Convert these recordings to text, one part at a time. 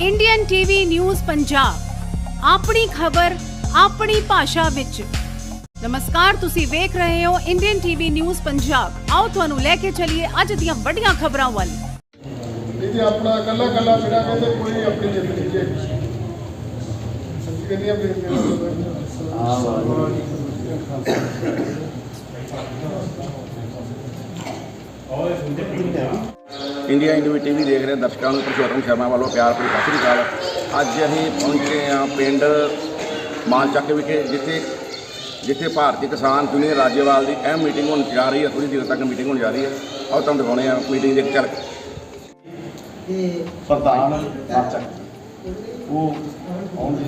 Indian TV news Punjab ਆਪਣੀ ਖਬਰ ਆਪਣੀ ਭਾਸ਼ਾ ਵਿੱਚ। ਨਮਸਕਾਰ ਤੁਸੀਂ ਵੇਖ ਰਹੇ ਹੋ ਇੰਡੀਅਨ ਟੀਵੀ ਨਿਊਜ਼ ਪੰਜਾਬ ਆਓ ਤੁਹਾਨੂੰ ਲੈ ਕੇ ਚੱਲੀਏ ਅੱਜ ਦੀਆਂ ਵੱਡੀਆਂ ਖਬਰਾਂ ਵੱਲ। ਇਹ ਤੇ ਆਪਣਾ ਇਕੱਲਾ ਇਕੱਲਾ ਫਿਰਾਂ ਕਹਿੰਦੇ ਕੋਈ ਆਪਣੀ ਜ਼ਿੰਦਗੀ ਜੇ। ਕਿੰਨੀਆਂ ਬੇਨਤੀਆਂ ਇੰਡੀਆ ਇੰਡੀਵੀ ਟੀਵੀ ਦੇਖ ਰਹੇ ਦਰਸ਼ਕਾਂ ਨੂੰ ਪੁਰਸ਼ੋਤਮ ਸ਼ਰਮਾ ਵੱਲੋਂ ਪਿਆਰ ਭਰੀ ਸਤਿ ਸ੍ਰੀ ਅਕਾਲ। ਅੱਜ ਅਸੀਂ ਪਹੁੰਚੇ ਹਾਂ ਪਿੰਡ ਮਾਲਚੱਕ ਵਿਖੇ ਜਿੱਥੇ ਜਿੱਥੇ ਭਾਰਤੀ ਕਿਸਾਨ ਯੂਨੀਅਨ ਰਾਜੇਵਾਲ ਦੀ ਅਹਿਮ ਮੀਟਿੰਗ ਹੋਣ ਜਾ ਰਹੀ ਹੈ ਥੋੜੀ ਦੇਰ ਤੱਕ ਮੀਟਿੰਗ ਹੋਣ ਜਾ ਰਹੀ ਹੈ। ਆਓ ਤੁਹਾਨੂੰ ਦਿਖਾਉਂਦੇ ਹਾਂ ਮੀਟਿੰਗ ਦੇ ਚੱਲ। ਪ੍ਰਧਾਨ ਮਾਚਕ ਉਹ ਆਉਂਦੇ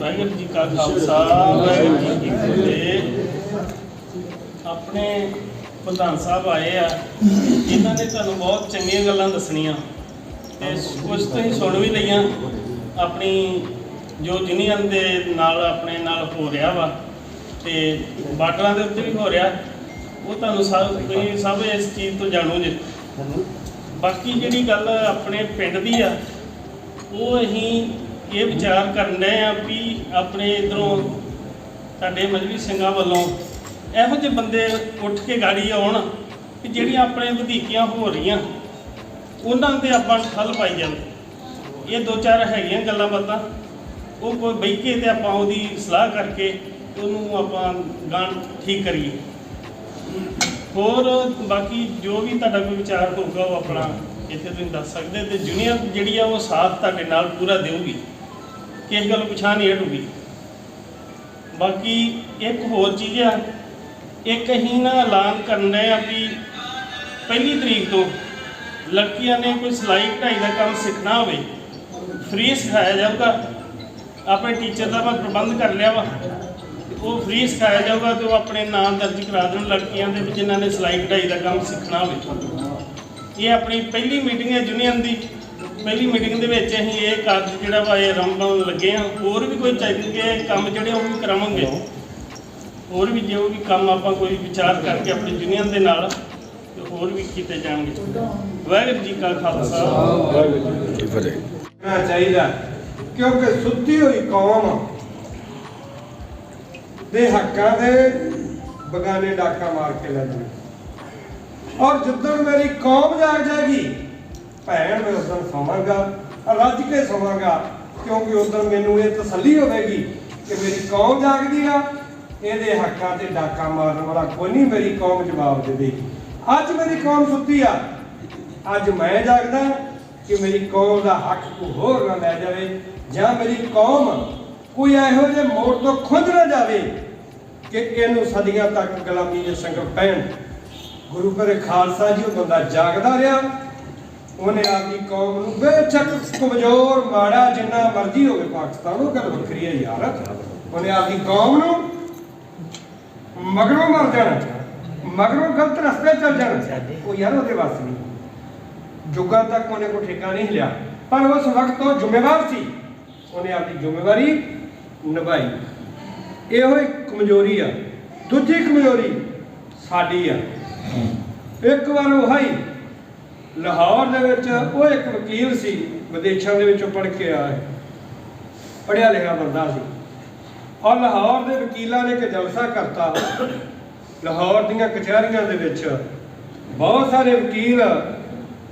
ਵਾਹਿਗੁਰੂ ਜੀ ਕਾ ਖਾਲਸਾ ਵਾਹਿਗੁਰੂ ਜੀ ਆਪਣੇ ਪ੍ਰਧਾਨ ਸਾਹਿਬ ਆਏ ਆ ਇਹਨਾਂ ਨੇ ਤੁਹਾਨੂੰ ਬਹੁਤ ਚੰਗੀਆਂ ਗੱਲਾਂ ਦੱਸਣੀਆਂ। ਤੇ ਕੁਝ ਤੁਸੀਂ ਸੁਣ ਵੀ ਲਈਆਂ। ਆਪਣੀ ਜੋ ਯੂਨੀਅਨ ਦੇ ਨਾਲ ਆਪਣੇ ਨਾਲ ਹੋ ਰਿਹਾ ਵਾ, ਤੇ ਬਾਰਡਰਾਂ ਦੇ ਉੱਤੇ ਵੀ ਹੋ ਰਿਹਾ। ਉਹ ਤੁਹਾਨੂੰ ਸਭ ਤੁਸੀਂ ਸਭ ਇਸ ਚੀਜ਼ ਤੋਂ ਜਾਣੂ ਜੇ ਬਾਕੀ ਜਿਹੜੀ ਗੱਲ ਆਪਣੇ ਪਿੰਡ ਦੀ ਆ, ਉਹ ਅਸੀਂ ਇਹ ਵਿਚਾਰ ਕਰਨ ਡਏ ਆ ਵੀ ਆਪਣੇ ਇਧਰੋਂ ਸਾਡੇ ਮਜਬੀ ਸਿੰਘਾਂ ਵੱਲੋਂ ਇਹੋ ਜਿਹੇ ਬੰਦੇ ਉੱਠ ਕੇ ਗਾੜੀ ਆਉਣ ਕਿ ਜਿਹੜੀਆਂ ਆਪਣੇ ਵਧੀਕੀਆਂ ਹੋ ਰਹੀਆਂ, ਉਹਨਾਂ ਤੇ ਆਪਾਂ ਠੱਲ ਪਾਈ ਜਾਂਦੇ। ਇਹ ਦੋ ਚਾਰ ਹੈਗੀਆਂ ਗੱਲਾਂ ਬਾਤਾਂ। ਉਹ ਕੋਈ ਬਹਿ ਕੇ ਤੇ ਆਪਾਂ ਉਹਦੀ ਸਲਾਹ ਕਰਕੇ ਉਹਨੂੰ ਆਪਾਂ ਗਾਣ ਠੀਕ ਕਰੀਏ। ਹੋਰ ਬਾਕੀ ਜੋ ਵੀ ਤੁਹਾਡਾ ਕੋਈ ਵਿਚਾਰ ਹੋਊਗਾ ਉਹ ਆਪਣਾ ਇੱਥੇ ਤੁਸੀਂ ਦੱਸ ਸਕਦੇ ਤੇ ਜੂਨੀਅਰ ਜਿਹੜੀ ਆ ਉਹ ਸਾਥ ਤੁਹਾਡੇ ਨਾਲ ਪੂਰਾ ਦੇਊਗੀ। ਕਿਸ ਗੱਲ ਪਛਾਣ ਨਹੀਂ ਹਟੂਗੀ। ਬਾਕੀ ਇੱਕ ਹੋਰ ਚੀਜ਼ ਆ ਇੱਕ ਅਸੀਂ ਨਾ ਐਲਾਨ ਕਰਨ ਰਹੇ ਆ ਵੀ ਪਹਿਲੀ ਤਰੀਕ ਤੋਂ ਲੜਕੀਆਂ ਨੇ ਕੋਈ ਸਿਲਾਈ ਕਢਾਈ ਦਾ ਕੰਮ ਸਿੱਖਣਾ ਹੋਵੇ ਫ੍ਰੀ ਸਿਖਾਇਆ ਜਾਊਗਾ, ਆਪਣੇ ਟੀਚਰ ਦਾ ਮੈਂ ਪ੍ਰਬੰਧ ਕਰ ਲਿਆ ਵਾ, ਉਹ ਫ੍ਰੀ ਸਿਖਾਇਆ ਜਾਊਗਾ ਤੇ ਉਹ ਆਪਣੇ ਨਾਮ ਦਰਜ ਕਰਾ ਦੇਣ ਲੜਕੀਆਂ ਦੇ ਵਿੱਚ ਜਿਨ੍ਹਾਂ ਨੇ ਸਿਲਾਈ ਕਢਾਈ ਦਾ ਕੰਮ ਸਿੱਖਣਾ ਹੋਵੇ। ਇਹ ਆਪਣੀ ਪਹਿਲੀ ਮੀਟਿੰਗ ਹੈ ਯੂਨੀਅਨ ਦੀ, ਪਹਿਲੀ ਮੀਟਿੰਗ ਦੇ ਵਿੱਚ ਅਸੀਂ ਇਹ ਕਾਰਜ ਜਿਹੜਾ ਵਾ, ਇਹ ਆਰੰਭਣ ਲੱਗੇ ਹਾਂ ਹੋਰ ਵੀ ਕੋਈ ਚੰਗੇ ਕੰਮ ਜਿਹੜੇ ਉਹ ਵੀ ਕਰਾਵਾਂਗੇ। ਹੋਰ ਵੀ ਜੋ ਵੀ ਕੰਮ ਆਪਾਂ ਕੋਈ ਵਿਚਾਰ ਕਰਕੇ ਆਪਣੀ ਯੂਨੀਅਨ ਦੇ ਨਾਲ ਤੇ ਹੋਰ ਵੀ ਕੀਤੇ ਜਾਣਗੇ। ਵਾਹਿਗੁਰੂ ਜੀ ਕਾ ਖਾਲਸਾ। ਵਾਹਿਗੁਰੂ ਜੀ ਫਤਿਹ ਹੋਣਾ ਚਾਹੀਦਾ, ਕਿਉਂਕਿ ਸੁੱਤੀ ਹੋਈ ਕੌਮ ਦੇ ਹੱਕਾਂ ਦੇ ਬਗਾਨੇ ਡਾਕਾ ਮਾਰ ਕੇ ਲੈ ਜਾਣ ਔਰ ਜਿੱਦਣ ਮੇਰੀ ਕੌਮ ਜਾਗ ਜਾਏਗੀ, ਭੈਣ ਮੈਂ ਉਸ ਦਿਨ ਸੌਵਾਂਗਾ, ਰੱਜ ਕੇ ਸੌਵਾਂਗਾ, ਕਿਉਂਕਿ ਉਸ ਦਿਨ ਮੈਨੂੰ ਇਹ ਤਸੱਲੀ ਹੋਵੇਗੀ ਕਿ ਮੇਰੀ ਕੌਮ ਜਾਗਦੀ ਆ ਇਹਦੇ ਹੱਕਾਂ ਤੇ ਡਾਕਾ ਮਾਰਨ ਵਾਲਾ ਕੋਈ ਨਹੀਂ, ਮੇਰੀ ਕੌਮ ਜਵਾਬ ਦੇਵੇਗੀ ਅੱਜ ਮੇਰੀ ਕੌਮ ਸੁੱਤੀ ਆ। ਅੱਜ ਮੈਂ ਜਾਗਦਾ ਕਿ ਮੇਰੀ ਕੌਮ ਦਾ ਹੱਕ ਕੋਈ ਹੋਰ ਨਾ ਲੈ ਜਾਵੇ ਜਾਂ ਮੇਰੀ ਕੌਮ ਕੋਈ ਇਹੋ ਜਿਹੇ ਮੋੜ ਤੋਂ ਖੁੰਝ ਨਾ ਜਾਵੇ ਕਿ ਇਹਨੂੰ ਸਦੀਆਂ ਤੱਕ ਗੁਲਾਮੀ ਦੇ ਸੰਗ ਪੈਣ। ਗੁਰੂ ਘਰੇ ਖਾਲਸਾ ਜੀ ਉਹ ਬੰਦਾ ਜਾਗਦਾ ਰਿਹਾ। ਉਹਨੇ ਆਪਦੀ ਕੌਮ ਨੂੰ ਬੇਸ਼ੱਕ ਕਮਜ਼ੋਰ ਮਾੜਾ ਜਿੰਨਾ ਮਰਜ਼ੀ ਹੋਵੇ, ਪਾਕਿਸਤਾਨ ਉਹ ਗੱਲ ਵੱਖਰੀ ਹੈ ਯਾਰ। ਉਹਨੇ ਆਪਦੀ ਕੌਮ ਨੂੰ ਮਗਰੋਂ ਮਰ ਜਾਣਾ। ਮਗਰੋਂ ਗਲਤ ਰਸਤੇ ਚੱਲ ਜਾਣਾ। ਉਹ ਯਾਰ ਉਹਦੇ ਵਾਸ ਨਹੀਂ। ਜੁਗਾਂ ਤੱਕ ਉਹਨੇ ਕੋਈ ਠੇਕਾ ਨਹੀਂ ਲਿਆ। ਪਰ ਉਸ ਵਕਤ ਉਹ ਜ਼ਿੰਮੇਵਾਰ ਸੀ। ਉਹਨੇ ਆਪਣੀ ਜ਼ਿੰਮੇਵਾਰੀ ਨਿਭਾਈ। ਇਹੋ ਇੱਕ ਕਮਜ਼ੋਰੀ ਆ। ਦੂਜੀ ਕਮਜ਼ੋਰੀ ਸਾਡੀ ਆ। ਇੱਕ ਵਾਰ ਉਹ ਹੀ ਲਾਹੌਰ ਦੇ ਵਿੱਚ ਉਹ ਇੱਕ ਵਕੀਲ ਸੀ। ਵਿਦੇਸ਼ਾਂ ਦੇ ਵਿੱਚੋਂ ਪੜ੍ਹ ਕੇ ਆਇਆ। ਹੈ ਪੜ੍ਹਿਆ ਲਿਖਿਆ ਬੰਦਾ ਸੀ। ਔਰ ਲਾਹੌਰ ਦੇ ਵਕੀਲਾਂ ਨੇ ਇੱਕ ਜਲਸਾ ਕਰਤਾ। ਲਾਹੌਰ ਦੀਆਂ ਕਚਹਿਰੀਆਂ ਦੇ ਵਿੱਚ ਬਹੁਤ ਸਾਰੇ ਵਕੀਲ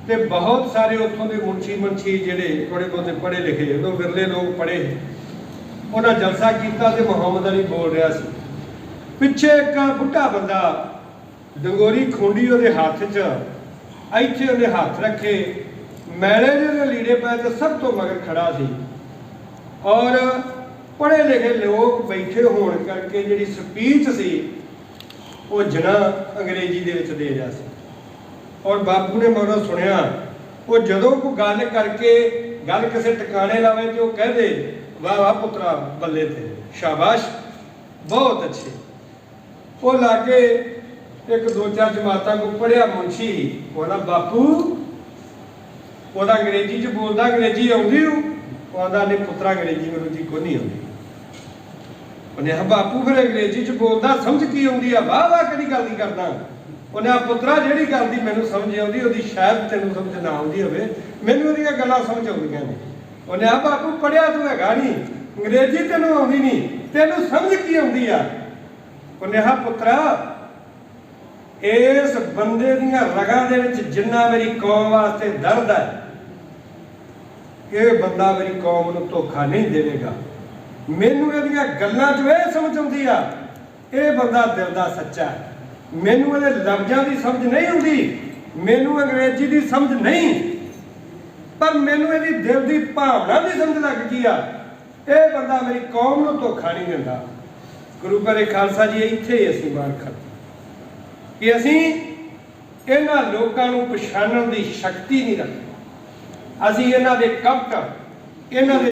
ਤੇ ਬਹੁਤ ਸਾਰੇ ਉੱਥੋਂ ਦੇ ਮੁਨਸ਼ੀ ਮੁਨਸ਼ੀ ਜਿਹੜੇ ਥੋੜੇ ਬਹੁਤੇ ਪੜ੍ਹੇ ਲਿਖੇ ਉਹ ਵਿਰਲੇ ਲੋਕ ਪੜ੍ਹੇ। ਉਹਨਾਂ ਜਲਸਾ ਕੀਤਾ ਤੇ ਮੁਹੰਮਦ ਅਲੀ ਬੋਲ ਰਿਹਾ ਸੀ, ਪਿੱਛੇ ਇੱਕ ਬੁੱਢਾ ਬੰਦਾ ਡੰਗੋਰੀ ਖੁੰਡੀ ਉਹਦੇ ਹੱਥ 'ਚ, ਇੱਥੇ ਉਹਨੇ ਹੱਥ ਰੱਖੇ ਮੈਲੇ ਦੇ ਲੀੜੇ ਪਏ ਤੇ ਸਭ ਤੋਂ ਮਗਰ ਖੜਾ ਸੀ। ਔਰ ਪੜ੍ਹੇ ਲਿਖੇ ਲੋਕ ਬੈਠੇ ਹੋਣ ਕਰਕੇ ਜਿਹੜੀ ਸਪੀਚ ਸੀ, ਉਹ ਜਨਾ ਅੰਗਰੇਜ਼ੀ ਦੇ ਵਿੱਚ ਦੇ ਰਿਹਾ ਸੀ। ਔਰ ਬਾਪੂ ਨੇ ਮਗਰੋਂ ਸੁਣਿਆ, ਉਹ ਜਦੋਂ ਕੋਈ ਗੱਲ ਕਰਕੇ ਗੱਲ ਕਿਸੇ ਟਿਕਾਣੇ ਲਾਵੇ ਤੇ ਉਹ ਕਹਦੇ ਵਾਹ ਵਾਹ ਪੁੱਤਰਾ ਬੱਲੇ ਤੇ, ਸ਼ਾਬਾਸ਼, ਬਹੁਤ ਅੱਛੇ। ਉਹ ਲਾਗੇ ਇੱਕ ਦੋ ਚਾਰ ਜਮਾਤਾਂ ਕੋ ਪੜਿਆ ਮੁੰਸ਼ੀ ਉਹਦਾ ਬਾਪੂ, ਉਹਦਾ ਅੰਗਰੇਜ਼ੀ ਚ ਬੋਲਦਾ ਅੰਗਰੇਜ਼ੀ ਆਉਂਦੀ ਉਹ ਉਹਦਾ ਨੇ ਪੁੱਤਰਾ, ਅੰਗਰੇਜ਼ੀ ਮੈਨੂੰ ਜੀ ਕੋ ਨਹੀਂ ਆਉਂਦੀ। ਉਹਨੇ ਆ ਬਾਪੂ ਫਿਰ ਅੰਗਰੇਜ਼ੀ ਚ ਬੋਲਦਾ, ਸਮਝ ਕੀ ਆਉਂਦੀ ਆ? ਵਾਹ ਵਾਹ ਕਿਹੜੀ ਗੱਲ ਨਹੀਂ ਕਰਦਾ? ਉਹਨੇ ਆ ਪੁੱਤਰਾ, ਜਿਹੜੀ ਗੱਲ ਦੀ ਮੈਨੂੰ ਸਮਝ ਆਉਂਦੀ, ਉਹਦੀ ਸ਼ਾਇਦ ਤੈਨੂੰ ਸਮਝ ਨਾ ਆਉਂਦੀ ਹੋਵੇ, ਮੈਨੂੰ ਉਹਦੀਆਂ ਗੱਲਾਂ ਸਮਝ ਆਉਂਦੀਆਂ ਨੇ। ਉਹਨੇ ਆ ਬਾਪੂ ਪੜਿਆ ਤੂੰ ਹੈਗਾ ਨਹੀਂ ਅੰਗਰੇਜ਼ੀ ਤੈਨੂੰ ਆਉਂਦੀ ਨਹੀਂ ਤੈਨੂੰ ਸਮਝ ਕੀ ਆਉਂਦੀ ਆ? ਉਹਨੇ ਆ ਪੁੱਤਰਾ, ਇਸ ਬੰਦੇ ਦੀਆਂ ਰਗਾਂ ਦੇ ਵਿੱਚ ਜਿੰਨਾ ਮੇਰੀ ਕੌਮ ਵਾਸਤੇ ਦਰਦ ਹੈ, ਇਹ ਬੰਦਾ ਮੇਰੀ ਕੌਮ ਨੂੰ ਧੋਖਾ ਨਹੀਂ ਦੇਵੇਗਾ। ਮੈਨੂੰ ਇਹਦੀਆਂ ਗੱਲਾਂ 'ਚ ਇਹ ਸਮਝ ਆਉਂਦੀ ਆ, ਇਹ ਬੰਦਾ ਦਿਲ ਦਾ ਸੱਚਾ ਮੈਨੂੰ ਇਹਦੇ ਲਫ਼ਜ਼ਾਂ ਦੀ ਸਮਝ ਨਹੀਂ ਆਉਂਦੀ, ਮੈਨੂੰ ਅੰਗਰੇਜ਼ੀ ਦੀ ਸਮਝ ਨਹੀਂ। ਪਰ ਮੈਨੂੰ ਇਹਦੀ ਦਿਲ ਦੀ ਭਾਵਨਾ ਦੀ ਸਮਝ ਲੱਗ ਗਈ ਆ। ਇਹ ਬੰਦਾ ਮੇਰੀ ਕੌਮ ਨੂੰ ਧੋਖਾ ਨਹੀਂ ਦਿੰਦਾ। ਗੁਰੂ ਘਰੇ ਖਾਲਸਾ ਜੀ, ਇੱਥੇ ਹੀ ਅਸੀਂ ਮਾਰ ਖਾਧੀ। ਕਿ ਅਸੀਂ ਇਹਨਾਂ ਲੋਕਾਂ ਨੂੰ ਪਛਾਣਨ ਦੀ ਸ਼ਕਤੀ ਨਹੀਂ ਰੱਖਦੇ। ਅਸੀਂ ਇਹਨਾਂ ਦੇ ਕਪਟ ਇਹਨਾਂ ਦੇ